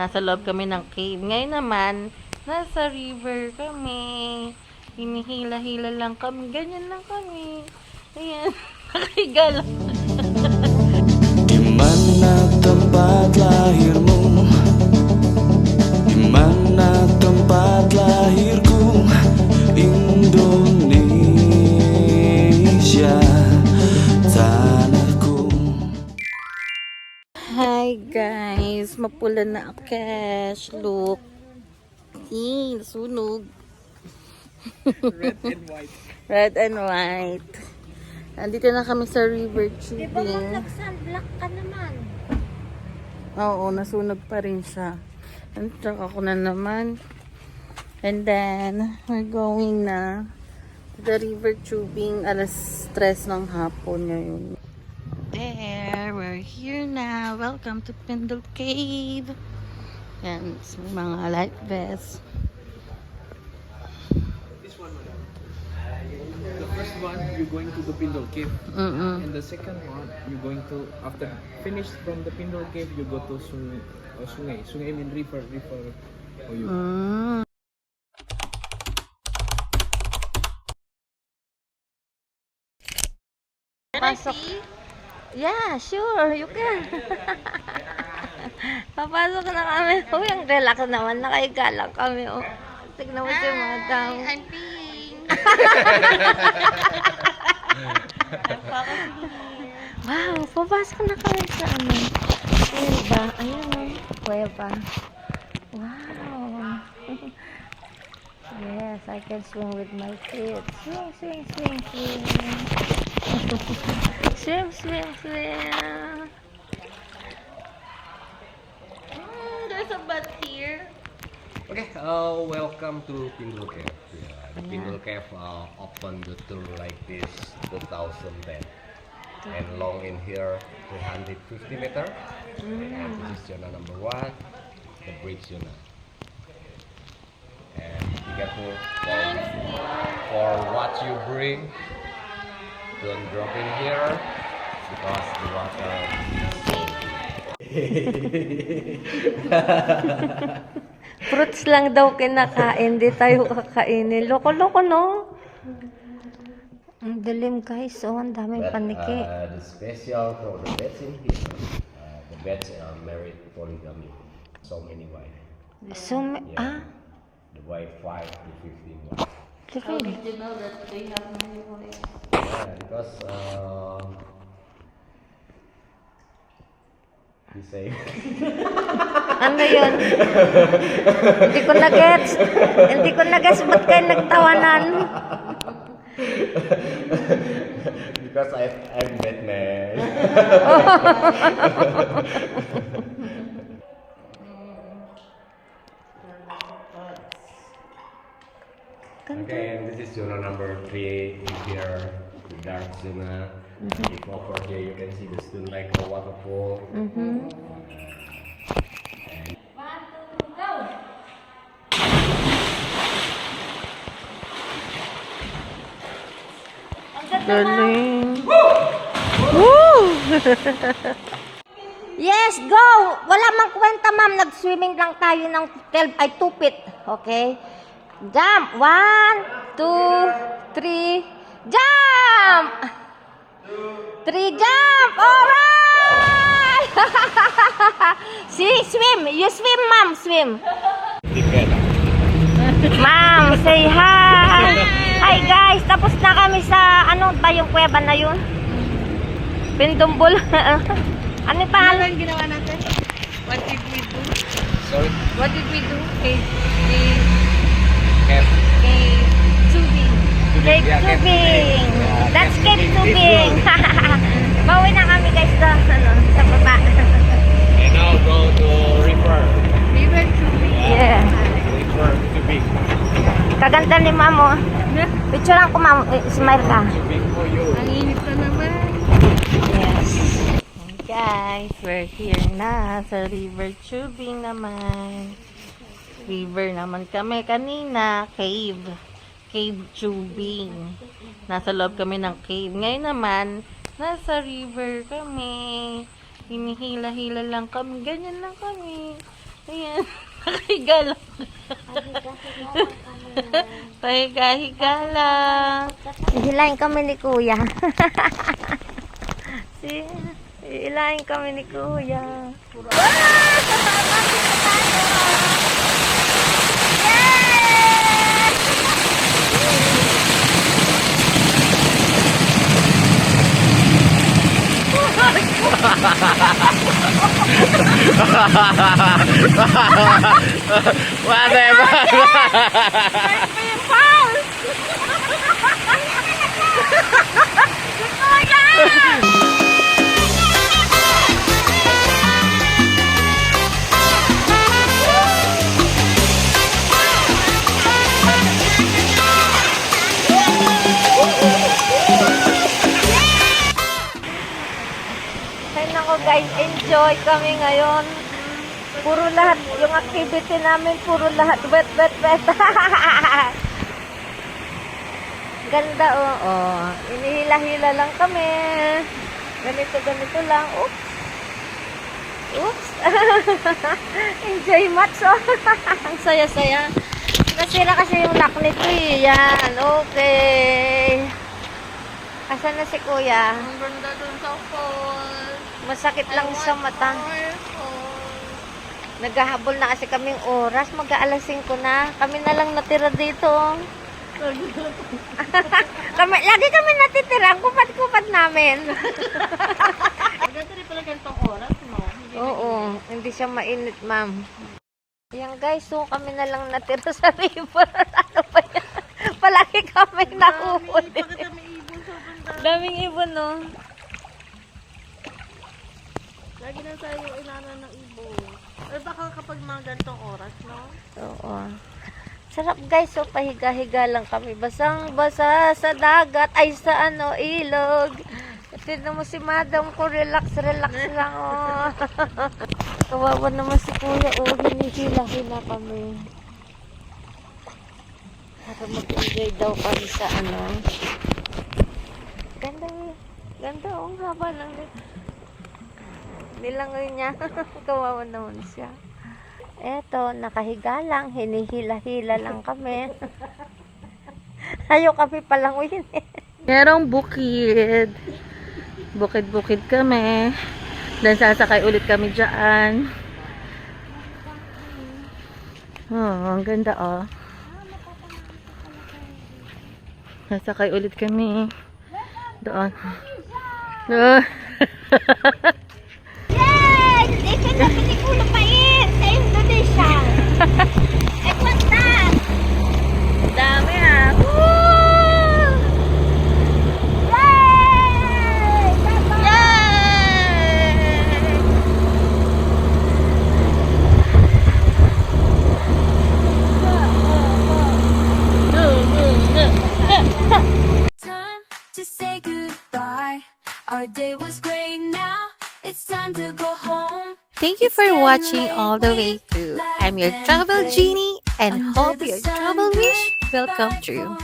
Nasa loob kami ng cave. Ngayon naman, nasa river kami. Hinihila-hila lang kami. Ganyan lang kami. Ayan. Nakahiga lang. Di man natampat lahir mo Mapula na ang cash. Look. Eh, sunog. Red and white. Red and white. Andito na kami sa river Di ba tubing. nag-sunblock ka naman? Oo, nasunog pa rin siya. And truck ako na naman. And then, we're going na to the river tubing alas 3 ng hapon ngayon. There, we're here now. Welcome to Pindle Cave. Yan, may mga life vests. This one. The first one, you're going to the Pindol Cave. Mm-mm. And the second one, you're going to, after finish from the Pindol Cave, you go to Sung, uh, Sungay. Sungay mean river, river. Oh, you. Mm. Pasok. Yeah, sure, you can. Papasok na kami. Uy, ang relax naman. Nakahiga lang kami. Oh. Tignan mo si madam. I'm peeing. wow, papasok na kami sa ano. Kuweba. Ayun o. Kuweba. Wow. yes, I can swim with my kids. Swim, swim, swim, swim. Swim, swim, swim. Mm, there's a butt here. Okay, uh, welcome to Pindul Cave. Yeah, the Pindul Cave uh, opened the tour like this 2010 and long in here 250 meter. And this is zona number one, the bridge zona. And be careful for, for what you bring. Don't drop in here because the water Fruits lang daw kinakain, di tayo kakainin. Loko-loko, no? Ang dilim, guys. Oh, ang daming But paniki. uh, the special for the beds in here, uh, the beds are married polygamy. So many wife. So, may- ah, The wife five to fifteen wives. Really? you know that they have many wives? Yeah, because uh, he say Ano yun? Hindi ko na-gets. Hindi ko na-gets. Ba't kayo nagtawanan? because I I'm Batman. okay, and this is zona number three. Here the dark zona. If over here you can see the Stone Lake waterfall. Galing. Yes, go! Wala mang kwenta, ma'am. Nag-swimming lang tayo ng 12, ay 2 feet. Okay? Jump! One, two, three, jump! Three, jump! Alright! See, swim! You swim, ma'am. Swim. Ma'am, say hi! Hi guys, tapos na kami sa, ano ba yung kuweba na yun? Pindumbol. ano yung pangalan? ginawa natin? What did we do? Sorry, What did we do? Cave, cave, Kev. cave, tubing. Cave tubing. tubing. That's cave tubing. tubing. Bawi na kami guys sa, ano, sa baba. And now go to river. River tubing. yeah. River to big. Kaganda ni mamo. Picturean ko ma'am. Eh, Smile ka. Ang init na naman. Yes. Guys, we're here na sa river tubing naman. River naman kami kanina, cave. Cave tubing. Nasa loob kami ng cave. Ngayon naman, nasa river kami. Hinihila-hila lang kami. Ganyan lang kami. Ayan. Nakahiga lang. Pahiga-higa lang. Hilahin kami ni Kuya. si, hilahin kami ni Kuya. Whatever. Ay nako guys, enjoy kami ngayon. Puro lahat, yung activity namin, puro lahat wet, wet, wet. Ganda oh, oh. Inihila-hila lang kami. Ganito, ganito lang. Oops. Oops. enjoy much oh. Ang saya-saya. Nasira kasi yung lock nito eh. Yan, okay. Asan na si kuya? Ang ganda dun sa. Masakit lang sa mata. Naghahabol na kasi kaming oras. Mag-aalas 5 na. Kami na lang natira dito. kami, lagi kami natitira. Ang kupad-kupad namin. Ganda rin pala ganitong oras, no? Oo. Hindi siya mainit, ma'am. Yan guys, so kami na lang natira sa river. ano ba yan? Palagi kami nahuhuli. kami ibon banda. Daming ibon, no? Lagi na tayo inana ng ibon. Or baka kapag mga ganitong oras, no? Oo. Sarap guys, so pahiga-higa lang kami. Basang-basa sa dagat, ay sa ano, ilog. Tignan mo si madam ko, relax, relax lang, oh. Kawawa naman si kuya, oh, hinihila-hila kami. Para mag-enjoy daw kami sa ano. Ganda, eh. Ganda, oh, ang haba lang. Nilangoy niya. Kawawa naman siya. Eto, nakahiga lang, hinihila-hila lang kami. Ayaw kami palanguin eh. Merong bukid. Bukid-bukid kami. Then sasakay ulit kami dyan. Oh, ang ganda oh. Sasakay ulit kami. Doon. Doon. Our day was great now. It's time to go home. Thank you for watching all the way through. I'm your travel genie and hope your travel wish will come true.